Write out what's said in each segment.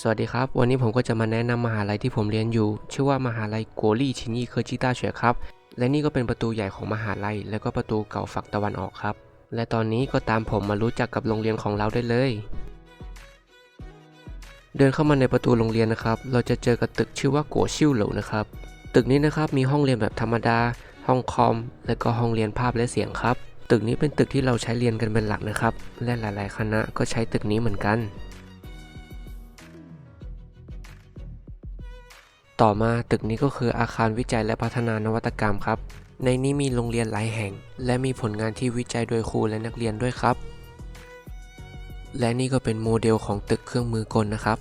สวัสดีครับ วันนี้ผมก็จะมาแนะนำมหาลัยที่ผมเรียนอยู่ ชื่อว่ามหาลัยกัวลี่ชินีเคอร์จิต้าเฉวยครับ และนี่ก็เป็นประตูใหญ่ของมหาลัย และก็ประตูเก่าฝั่งตะวันออกครับ และตอนนี้ก็ตามผมมารู้จักกับโรงเรียนของเราได้เลย เดินเข้ามาในประตูโรงเรียนนะครับ เราจะเจอกับตึกชื่อว่ากัวชิ่วเหลวนะครับ ตึกนี้นะครับมีห้องเรียนแบบธรรมดา ห้องคอม และก็ห้องเรียนภาพและเสียงครับ ตึกนี้เป็นตึกที่เราใช้เรียนกันเป็นหลักนะครับ และหลาย ๆ คณะก็ใช้ตึกนี้เหมือนกัน ต่อมาตึกนี้ก็คืออาคารวิจัยและพัฒนานวัตกรรมครับ ในนี้มีโรงเรียนหลายแห่ง และมีผลงานที่วิจัยโดยครูและนักเรียนด้วยครับ และนี่ก็เป็นโมเดลของตึกเครื่องมือกลนะครับ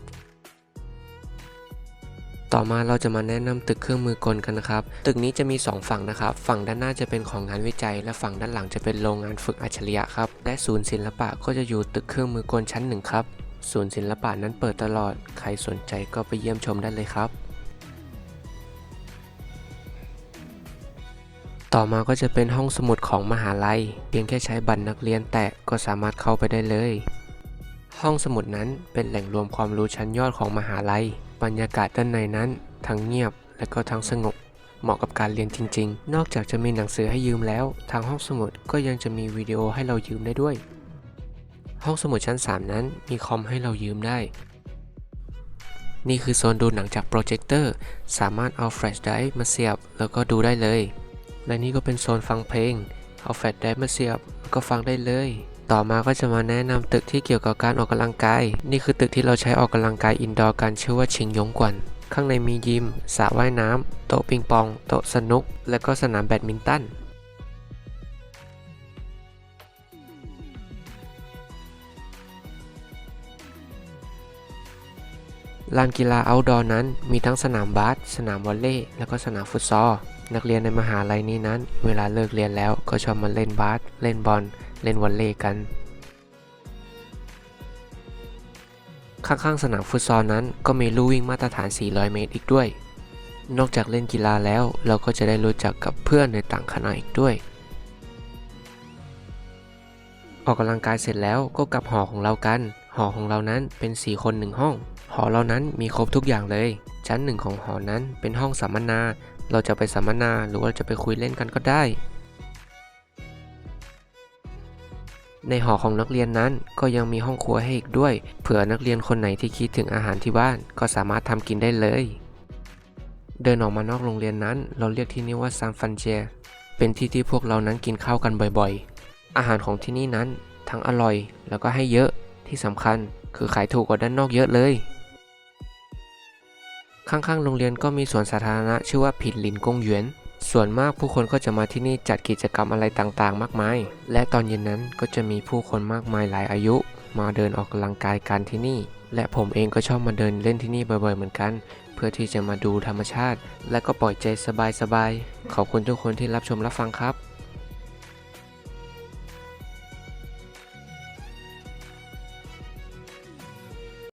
ต่อมาเราจะมาแนะนำตึกเครื่องมือกลกันนะครับ ตึกนี้จะมี 2 ฝั่งนะครับ ฝั่งด้านหน้าจะเป็นของงานวิจัย และฝั่งด้านหลังจะเป็นโรงงานฝึกอัจฉริยะครับ และศูนย์ศิลปะก็จะอยู่ตึกเครื่องมือกลชั้นหนึ่งครับ ศูนย์ศิลปะนั้นเปิดตลอด ใครสนใจก็ไปเยี่ยมชมได้เลยครับ ต่อมาก็จะเป็นห้องสมุดของมหาลัย เพียงแค่ใช้บัตรนักเรียนแตะก็สามารถเข้าไปได้เลย ห้องสมุดนั้นเป็นแหล่งรวมความรู้ชั้นยอดของมหาลัย บรรยากาศด้านในนั้น ทั้งเงียบและก็ทั้งสงบ เหมาะกับการเรียนจริง ๆ นอกจากจะมีหนังสือให้ยืมแล้ว ทางห้องสมุดก็ยังจะมีวิดีโอให้เรายืมได้ด้วย ห้องสมุดชั้น 3 นั้นมีคอมให้เรายืมได้นี่คือโซนดูหนังจากโปรเจคเตอร์ สามารถเอาแฟลชไดรฟ์มาเสียบ แล้วก็ดูได้เลย และนี่ก็เป็นโซนฟังเพลง เอาแฟลชไดรฟ์มาเสียบก็ฟังได้เลย ต่อมาก็จะมาแนะนำตึกที่เกี่ยวกับการออกกำลังกาย นี่คือตึกที่เราใช้ออกกำลังกายอินดอร์กันชื่อว่าชิงยงกวน ข้างในมียิมสระว่ายน้ำโต๊ะปิงปอง โต๊ะสนุก และก็สนามแบดมินตันลานกีฬาเอาท์ดอร์นั้นมีทั้งสนามบาส สนามวอลเลย์ และก็สนามฟุตซอล นักเรียนในมหาลัยนี้นั้น เวลาเลิกเรียนแล้วก็ชอบมาเล่นบาสเล่นบอล เล่นวอลเลย์กัน ข้างๆสนามฟุตซอลนั้น ก็มีลู่วิ่งมาตรฐาน 400 เมตรอีกด้วย นอกจากเล่นกีฬาแล้วเราก็จะได้รู้จักกับเพื่อนในต่างคณะอีกด้วย ออกกำลังกายเสร็จแล้วก็กลับหอของเรากัน หอของเรานั้นเป็น 4 คน1ห้อง หอเรานั้นมีครบทุกอย่างเลย ชั้นหนึ่งของหอนั้นเป็นห้องสัมมนา เราจะไปสัมมนาหรือว่าจะไปคุยเล่นกันก็ได้ ในหอของนักเรียนนั้นก็ยังมีห้องครัวให้อีกด้วย เผื่อนักเรียนคนไหนที่คิดถึงอาหารที่บ้านก็สามารถทำกินได้เลย เดินออกมานอกโรงเรียนนั้น เราเรียกที่นี่ว่าซานฟันเจเป็นที่ที่พวกเรานั้นกินข้าวกันบ่อยๆ อาหารของที่นี่นั้นทั้งอร่อยแล้วก็ให้เยอะที่สำคัญคือขายถูกกว่าด้านนอกเยอะเลย ข้างๆ โรงเรียนก็มีสวนสาธารณะชื่อว่าผิดลินกงหยวน ส่วนมากผู้คนก็จะมาที่นี่จัดกิจกรรมอะไรต่างๆ มากมาย และตอนเย็นนั้นก็จะมีผู้คนมากมายหลายอายุ มาเดินออกกำลังกายกันที่นี่ และผมเองก็ชอบมาเดินเล่นที่นี่บ่อยๆ เหมือนกัน เพื่อที่จะมาดูธรรมชาติ และก็ปล่อยใจสบายๆ ขอบคุณทุกคนที่รับชมรับฟังครับ